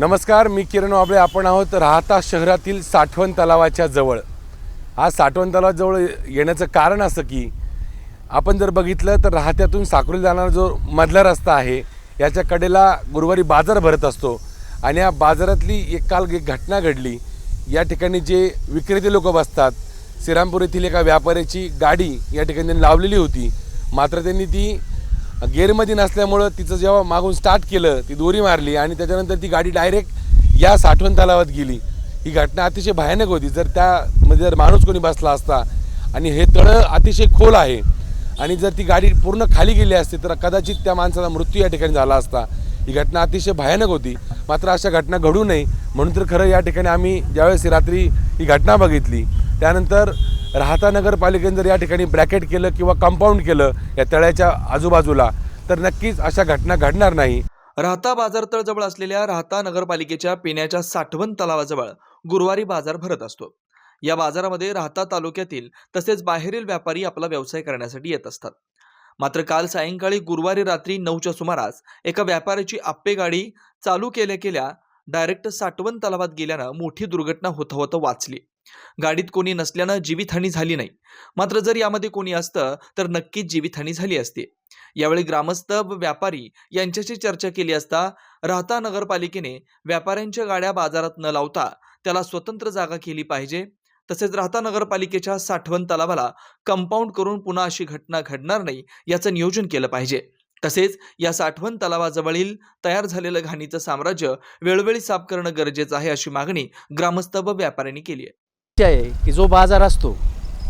नमस्कार मी किरण वाबळे. आपण आहोत राहता शहरातील साठवण तलावाच्या जवळ. हा साठवण तलावाजवळ येण्याचं कारण असं की आपण जर बघितलं तर राहत्यातून साक्रोली जाणारा जो मधला रस्ता आहे याच्या कडेला गुरुवारी बाजार भरत असतो आणि या बाजारातली एक काल एक घटना घडली. या ठिकाणी जे विक्रेते लोक बसतात श्रीरामपूर येथील एका व्यापाऱ्याची गाडी या ठिकाणी त्यांनी लावलेली होती. मात्र त्यांनी ती गेअरमध्ये नसल्यामुळं तिचं जेव्हा मागून स्टार्ट केलं ती दोरी मारली आणि त्याच्यानंतर ती गाडी डायरेक्ट या साठवण तलावात गेली. ही घटना अतिशय भयानक होती. जर त्यामध्ये म्हणजे जर माणूस कोणी बसला असता आणि हे तळं अतिशय खोल आहे आणि जर ती गाडी पूर्ण खाली गेली असती तर कदाचित त्या माणसाचा मृत्यू या ठिकाणी झाला असता. ही घटना अतिशय भयानक होती. मात्र अशा घटना घडू नये. म्हणून तर खरं या ठिकाणी आम्ही ज्यावेळेस रात्री ही घटना बघितली त्यानंतर राहता नगरपालिकेने जर या ठिकाणी ब्रॅकेट केलं किंवा कंपाऊंड केलं या तळ्याच्या आजूबाजूला तर नक्कीच अशा घटना घडणार नाही. राहता बाजारतळ जवळ असलेल्या राहता नगरपालिकेच्या पिण्याच्या साठवण तलावाजवळ गुरुवारी बाजार भरत असतो. या बाजारामध्ये राहता तालुक्यातील तसेच बाहेरील व्यापारी आपला व्यवसाय करण्यासाठी येत असतात. मात्र काल सायंकाळी गुरुवारी रात्री नऊच्या सुमारास एका व्यापाऱ्याची आप्पे गाडी चालू केल्या केल्या डायरेक्ट साठवण तलावात गेल्यानं मोठी दुर्घटना होता होता वाचली. गाडीत कोणी नसल्यानं जीवितहानी झाली नाही. मात्र जर यामध्ये कोणी असतं तर नक्कीच जीवितहानी झाली असते. यावेळी ग्रामस्थ व व्यापारी यांच्याशी चर्चा केली असता राहता नगरपालिकेने व्यापाऱ्यांच्या गाड्या बाजारात न लावता त्याला स्वतंत्र जागा केली पाहिजे. तसेच राहता नगरपालिकेच्या साठवण तलावाला कंपाऊंड करून पुन्हा अशी घटना घडणार नाही याचं नियोजन केलं पाहिजे. तसेच या साठवण तलावाजवळील तयार झालेलं घाणीचं साम्राज्य वेळोवेळी साफ करणं गरजेचं आहे अशी मागणी ग्रामस्थ व व्यापाऱ्यांनी केली आहे. ते आहे की जो बाजार असतो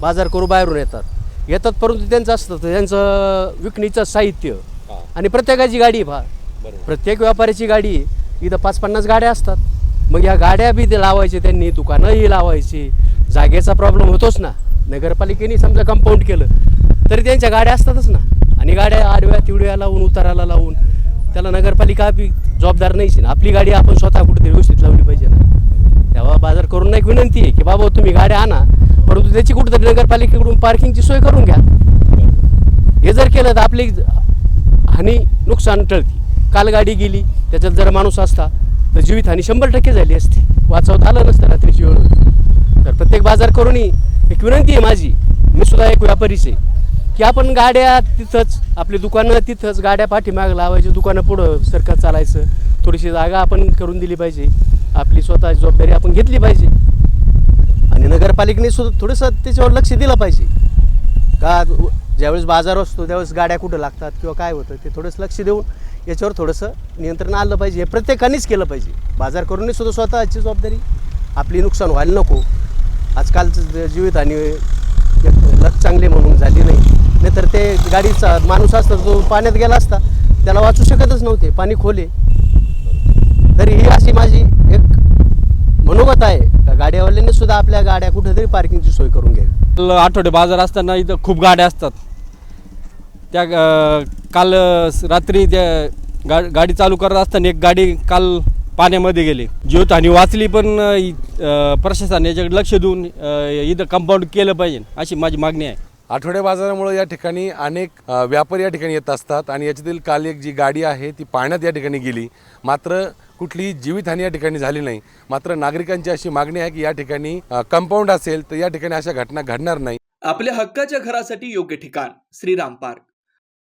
बाजार करू बाहेरून येतात. येतात परंतु त्यांचं असतं तर त्यांचं विकणीचं साहित्य आणि प्रत्येकाची गाडी फार प्रत्येक व्यापाऱ्याची गाडी इथं पाच पन्नास गाड्या असतात. मग या गाड्या बी ते लावायचे त्यांनी दुकानंही लावायची. जागेचा प्रॉब्लेम होतोच ना. नगरपालिकेने समजा कंपाऊंड केलं तरी त्यांच्या गाड्या असतातच ना. आणि गाड्या आडव्या तिवड्या लावून उताराला लावून त्याला नगरपालिका बी जबाबदार नाहीच ना. आपली गाडी आपण स्वतः कुठेतरी व्यवस्थित लावली पाहिजे ना. तेव्हा बाजार करून एक विनंती आहे की बाबा तुम्ही गाड्या आणा परंतु त्याची कुठेतरी नगरपालिकेकडून पार्किंगची सोय करून घ्या. हे जर केलं तर आपली हानी नुकसान टळती. काल गाडी गेली त्याच्यात जर माणूस असता तर जीवितहानी शंभर टक्के झाली असती. वाचवता आलं नसतं रात्रीची वेळ. तर प्रत्येक बाजार करूनही एक विनंती आहे माझी. मी सुद्धा एक व्यापारीच आहे. की आपण गाड्या तिथंच आपली दुकानं तिथंच गाड्या पाठीमाग लावायची दुकानं पुढं सरकार चालायचं. थोडीशी जागा आपण करून दिली पाहिजे. आपली स्वतःची जबाबदारी आपण घेतली पाहिजे. आणि नगरपालिकेने सुद्धा थोडंसं त्याच्यावर लक्ष दिलं पाहिजे. का ज्यावेळेस बाजार असतो त्यावेळेस गाड्या कुठं लागतात किंवा काय होतं ते थोडंसं लक्ष देऊन याच्यावर थोडंसं नियंत्रण आलं पाहिजे. हे प्रत्येकानेच केलं पाहिजे. बाजार करूनही सुद्धा स्वतःची जबाबदारी आपली नुकसान व्हायला नको. आजकालचं जे जीवित आणि लक चांगले म्हणून झाली नाही. नाहीतर ते गाडीचा माणूस असता तो पाण्यात गेला असता त्याला वाचू शकतच नव्हते. पाणी खोले. तरी ही अशी माझी एक मनोगत आहे. का गाड्यावाल्याने सुद्धा आपल्या गाड्या कुठेतरी पार्किंगची सोय करून घ्यावी. आठवडे बाजार असताना इथं खूप गाड्या असतात. त्या काल रात्री त्या गा गाडी चालू करत असताना एक गाडी काल पाण्यामध्ये गेली. जीवितहानी वाचली पण अं, इ- अं, प्रशासन याच्याकडे लक्ष देऊन इथं कंपाऊंड केलं पाहिजे. अशी माझी मागणी आहे. आठवड्या बाजारामुळे या ठिकाणी अनेक व्यापारी या ठिकाणी येत असतात आणि याच्यातील काल एक जी गाडी आहे ती पाण्यात या ठिकाणी गेली. मात्र कुठलीही जीवितहानी या ठिकाणी झाली नाही. मात्र नागरिकांची अशी मागणी आहे की या ठिकाणी कंपाऊंड असेल तर या ठिकाणी अशा घटना घडणार नाही. आपल्या हक्काच्या घरासाठी योग्य ठिकाण श्रीराम पार्क.